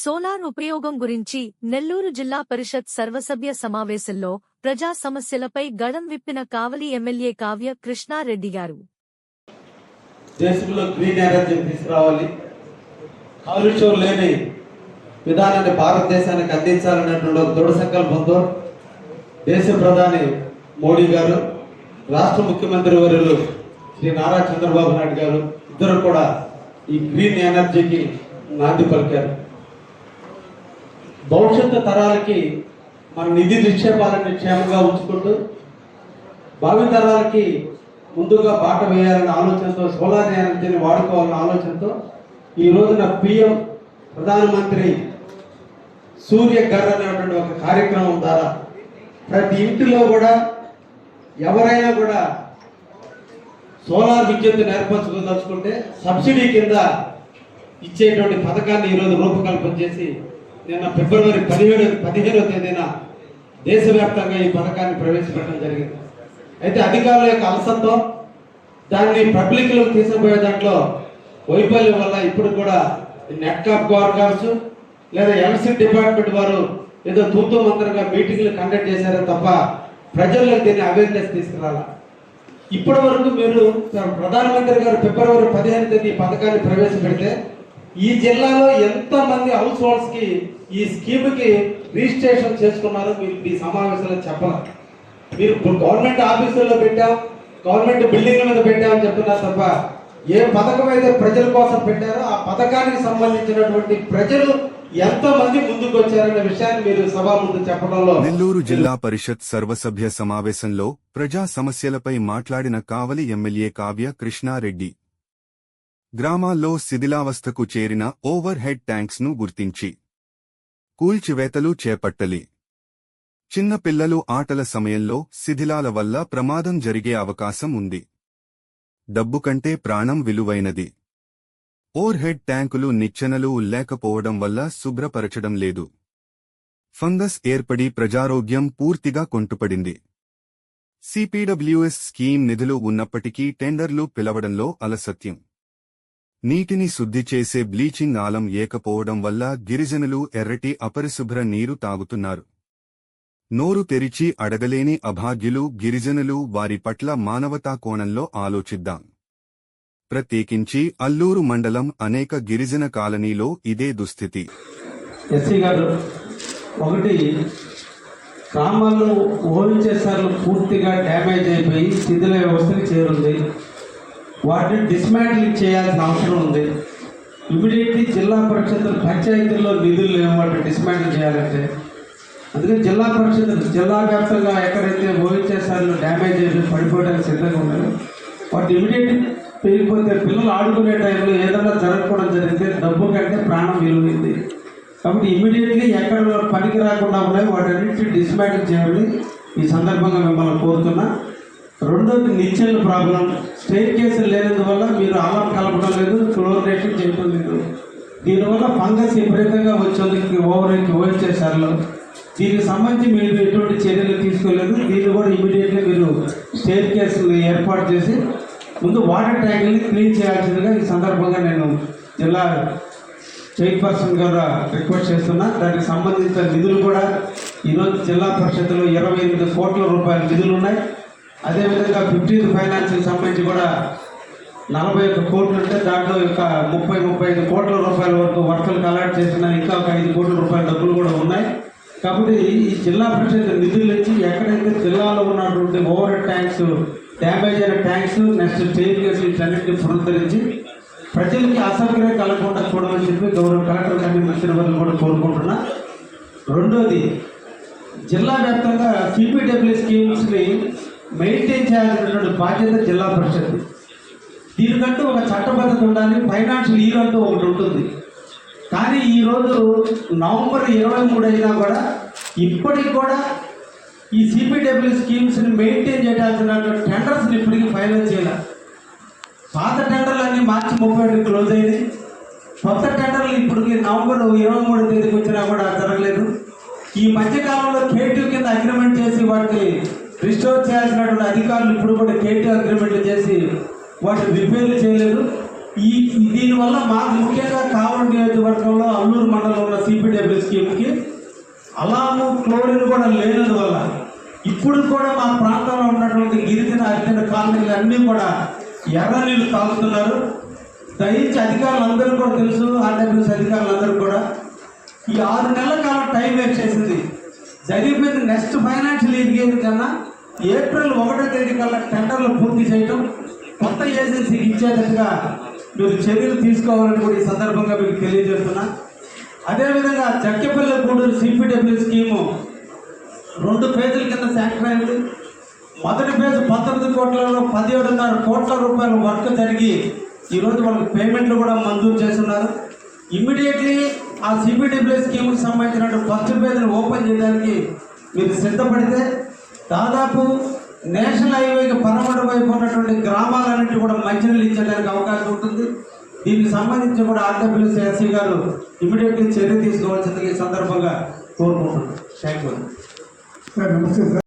Solar ఉపయోగం గురించి నెల్లూరు జిల్లా పరిషత్ సర్వసభ్య సమావేశంలో ప్రజా సమస్యలపై గడం విప్పిన కావలి ఎమ్మెల్యే కావ్య కృష్ణారెడ్డి గారు. దేశంలో గ్రీన్ ఎనర్జీ తీసుకురావాలి. కాలుష్యం లేని విధానాన్ని భారతదేశానికి అందించాలనేటువంటి దృఢ సంకల్పంతో దేశ ప్రధాని మోడీ గారు రాష్ట్ర ముఖ్యమంత్రి వర్యులు శ్రీ నారా చంద్రబాబు నాయుడు గారు ఇద్దరు కూడా ఈ గ్రీన్ ఎనర్జీకి నాంది పలికారు. భవిష్యత్తు తరాలకి మన నిధి నిక్షేపాలని క్షేమంగా ఉంచుకుంటూ భావితరాలకి ముందుగా బాట వేయాలనే ఆలోచనతో సోలార్ ఎనర్జీని వాడుకోవాలన్న ఆలోచనతో ఈ రోజున పిఎం ప్రధానమంత్రి సూర్య ఘర్ అనేటువంటి ఒక కార్యక్రమం ద్వారా ప్రతి ఇంటిలో కూడా ఎవరైనా కూడా సోలార్ విద్యుత్ ఏర్పరచుకోదలుచుకుంటే సబ్సిడీ కింద ఇచ్చేటువంటి పథకాన్ని ఈరోజు రూపకల్పన చేసి నిన్న ఫిబ్రవరి పదిహేడు పదిహేడవ తేదీన దేశవ్యాప్తంగా ఈ పథకాన్ని ప్రవేశపెట్టడం జరిగింది. అయితే అధికారుల యొక్క అలసత్వం దాన్ని పబ్లిక్లో తీసుకుపోయే దాంట్లో వైఫల్యం వల్ల ఇప్పుడు కూడా నెట్ కాప్ గారు కావచ్చు లేదా ఎంసీ డిపార్ట్మెంట్ వారు ఏదో తూతూ మంత్రంగా మీటింగ్లు కండక్ట్ చేశారే తప్ప ప్రజల్లో దీన్ని అవేర్నెస్ తీసుకురాల? ఇప్పటి వరకు మీరు ప్రధానమంత్రి గారు ఫిబ్రవరి పదిహేను తేదీ పథకాన్ని ప్రవేశపెడితే ఈ జిల్లాలో ఎంత మంది హౌస్ హోల్డ్స్కి ఈ స్కీమ్కి రిజిస్ట్రేషన్ చేసుకున్నారో మీరు మీ సమావేశంలో చెప్పాలి. మీరు గవర్నమెంట్ ఆఫీసుల్లో పెట్టాం గవర్నమెంట్ బిల్డింగ్ల మీద పెట్టామని చెప్తున్నారు తప్ప ఏ పథకం అయితే ప్రజల కోసం పెట్టారో ఆ పథకానికి సంబంధించినటువంటి ప్రజలు ఎంత ముందుకు వచ్చారనే విషయాన్ని మీరు సభా ముందు చెప్పడంలో నెల్లూరు జిల్లా పరిషత్ సర్వసభ్య సమావేశంలో ప్రజా సమస్యలపై మాట్లాడిన కావలి ఎమ్మెల్యే కావ్య కృష్ణారెడ్డి. గ్రామాల్లో శిథిలావస్థకు చేరిన ఓవర్ హెడ్ ట్యాంక్స్ను గుర్తించి. కూల్చివేతలు చేపట్టలి. చిన్న పిల్లలు ఆటల సమయంలో శిథిలాల వల్ల ప్రమాదం జరిగే అవకాశం ఉంది. డబ్బు కంటే ప్రాణం విలువైనది. ఓవర్ హెడ్ ట్యాంకులు నిచ్చెనలు లేకపోవడం వల్ల శుభ్రపరచడం లేదు. ఫంగస్ ఏర్పడి ప్రజారోగ్యం పూర్తిగా కొంటుపడింది. సిపిడబ్ల్యూఎస్ స్కీమ్ నిధులు ఉన్నప్పటికీ టెండర్లు పిలవడంలో అలసత్యం. నీటిని శుద్ధి చేసే బ్లీచింగ్ ఆలం ఏకపోవడం వల్ల గిరిజనులు ఎర్రటి అపరిశుభ్ర నీరు తాగుతున్నారు. నోరు తెరిచి అడగలేని అభాగ్యులు గిరిజనులు వారి పట్ల మానవతా కోణంలో ఆలోచిద్దాం. ప్రత్యేకించి అల్లూరు మండలం అనేక గిరిజన కాలనీలో ఇదే దుస్థితి. ఎస్సీ గారు ఒకటి గ్రామాల్లో ఓవించేసార్లు పూర్తిగా డ్యామేజ్ అయిపోయి శిథిల వ్యవస్థకి చేరుంది. వాటిని డిస్మాంటిలింగ్ చేయాల్సిన అవసరం ఉంది. ఇమీడియట్లీ జిల్లా పరిషత్తులు పంచాయతీల్లో నిధులు లేవు వాటిని డిస్మాంటిల్ చేయాలంటే. అందుకని జిల్లా పరిషత్ జిల్లా వ్యాప్తంగా ఎక్కడైతే ఓహెచ్ఎస్ఆర్లు డ్యామేజ్ అయిపోయి పడిపోవడానికి సిద్ధంగా ఉన్నారో వాటి ఇమీడియట్ పెరిగిపోతే పిల్లలు ఆడుకునే టైంలో ఏదైనా జరగకపోవడం జరిగితే డబ్బు కంటే ప్రాణం విలువైంది కాబట్టి ఇమీడియట్లీ ఎక్కడ పనికి రాకుండా ఉన్నాయి వాటన్నిటి డిస్మాంటిల్ చేయాలని ఈ సందర్భంగా మిమ్మల్ని కోరుతున్నా. రెండోది నిచ్చెన ప్రాబ్లం. స్టేట్ కేసులు లేనందువల్ల మీరు ఆలం కలపడం లేదు క్లోరినేషన్ చేయడం లేదు. దీనివల్ల ఫంగస్ విపరీతంగా వచ్చేందుకు ఓవర్ ఓవర్ చేశారు. దీనికి సంబంధించి మీరు ఎటువంటి చర్యలు తీసుకోలేదు. దీన్ని కూడా ఇమీడియట్గా మీరు స్టేట్ కేసులు ఏర్పాటు చేసి ముందు వాటర్ ట్యాంకుల్ని క్లీన్ చేయాల్సిందిగా ఈ సందర్భంగా నేను జిల్లా చైర్పర్సన్ గారు రిక్వెస్ట్ చేస్తున్నా. దానికి సంబంధించిన నిధులు కూడా ఈరోజు జిల్లా పరిషత్తులో ఇరవై ఎనిమిది కోట్ల రూపాయల నిధులు ఉన్నాయి. అదేవిధంగా ఫిఫ్టీన్త్ ఫైనాన్స్కి సంబంధించి కూడా నలభై ఒక్క కోట్లు ఉంటే దాంట్లో ఇంకా ముప్పై ముప్పై ఐదు కోట్ల రూపాయల వరకు వర్కలు అలాట్ చేసిన ఇంకా ఒక ఐదు కోట్ల రూపాయల డబ్బులు కూడా ఉన్నాయి. కాబట్టి ఈ జిల్లా పరిషత్ నిధులు నుంచి ఎక్కడైతే జిల్లాలో ఉన్నటువంటి ఓవర్ ట్యాంక్స్ డ్యామేజ్ అయిన ట్యాంక్స్ నెక్స్ట్ స్టేట్ కేసులు వీటన్నిటిని పునరుద్ధరించి ప్రజలకి అసౌకర్యం కలగకుండా చూడమని చెప్పి గౌరవ కలెక్టర్ గారిని మంత్రి వర్గం కూడా కోరుకుంటున్నా. రెండోది జిల్లా వ్యాప్తంగా సిపిడబ్ల్యూ స్కీమ్స్ని మెయింటైన్ చేయాల్సినటువంటి బాధ్యత జిల్లా పరిషత్. దీనికంటూ ఒక చట్టబద్ధత ఉండాలి ఫైనాన్షియల్ ఇయర్ అంటూ ఒకటి ఉంటుంది. కానీ ఈరోజు నవంబర్ ఇరవై మూడు అయినా కూడా ఇప్పటికి కూడా ఈ సిపిడబ్ల్యూ స్కీమ్స్ని మెయింటైన్ చేయాల్సినటువంటి టెండర్స్ని ఇప్పటికీ ఫైనల్ చేయాలి. పాత టెండర్లన్నీ మార్చి ముప్పై ఒకటి క్లోజ్ అయింది కొత్త టెండర్లు ఇప్పటికి నవంబర్ ఇరవై మూడు తేదీకి వచ్చినా కూడా జరగలేదు. ఈ మధ్యకాలంలో కేటీ కింద అగ్రిమెంట్ చేసి వాటికి రిస్టోర్ చేయాల్సినటువంటి అధికారులు ఇప్పుడు కూడా కేటీ అగ్రిమెంట్లు చేసి వాటిని రిపేర్లు చేయలేదు. ఈ దీనివల్ల మాకు ముఖ్యంగా కావలి నియోజకవర్గంలో అల్లూరు మండలంలో ఉన్న సిపిడబ్ల్యూ స్కీమ్కి అలాము క్లోరిన్ కూడా లేనందువల్ల ఇప్పుడు కూడా మా ప్రాంతంలో ఉన్నటువంటి గిరిజన హరిజన కాలనీలు అన్నీ కూడా ఎర్ర నీళ్ళు తాగుతున్నారు. దయించి అధికారులందరూ కూడా తెలుసు ఆర్డబ్ల్యూఎస్ అధికారులందరూ కూడా ఈ ఆరు నెలల కాలం టైం వేస్ట్ చేసింది. జరిగిపోయింది నెక్స్ట్ ఫైనాన్షియల్ ఇయర్ కన్నా ఏప్రిల్ ఒకటో తేదీ కల్లా టెండర్లు పూర్తి చేయటం కొత్త ఏజెన్సీకి ఇచ్చేటట్టుగా మీరు చర్యలు తీసుకోవాలని కూడా ఈ సందర్భంగా మీకు తెలియజేస్తున్నా. అదేవిధంగా జక్కెపల్లి గూడూరు సిపిడబ్ల్యూ స్కీము రెండు పేజీల కింద శాంక్షన్ అయింది. మొదటి పేజీ పంతొమ్మిది కోట్లలో పదిహేడున్నర కోట్ల రూపాయల వర్క్ జరిగి ఈరోజు వాళ్ళకి పేమెంట్లు కూడా మంజూరు చేస్తున్నారు. ఇమ్మీడియట్లీ ఆ సిపిడబ్ల్యూ స్కీమ్కి సంబంధించిన ఫస్ట్ పేజీని ఓపెన్ చేయడానికి మీరు సిద్ధపడితే దాదాపు నేషనల్ హైవేకి పరమడ వైపు ఉన్నటువంటి గ్రామాలన్నింటినీ కూడా మంచినీళ్ళు ఇచ్చేదానికి అవకాశం ఉంటుంది. దీనికి సంబంధించి కూడా ఆర్డబ్ల్యూసీ ఎస్సీ గారు ఇమీడియట్గా చర్య తీసుకోవాల్సింది ఈ సందర్భంగా కోరుకుంటున్నాను. థ్యాంక్ యూ సార్ నమస్తే సార్.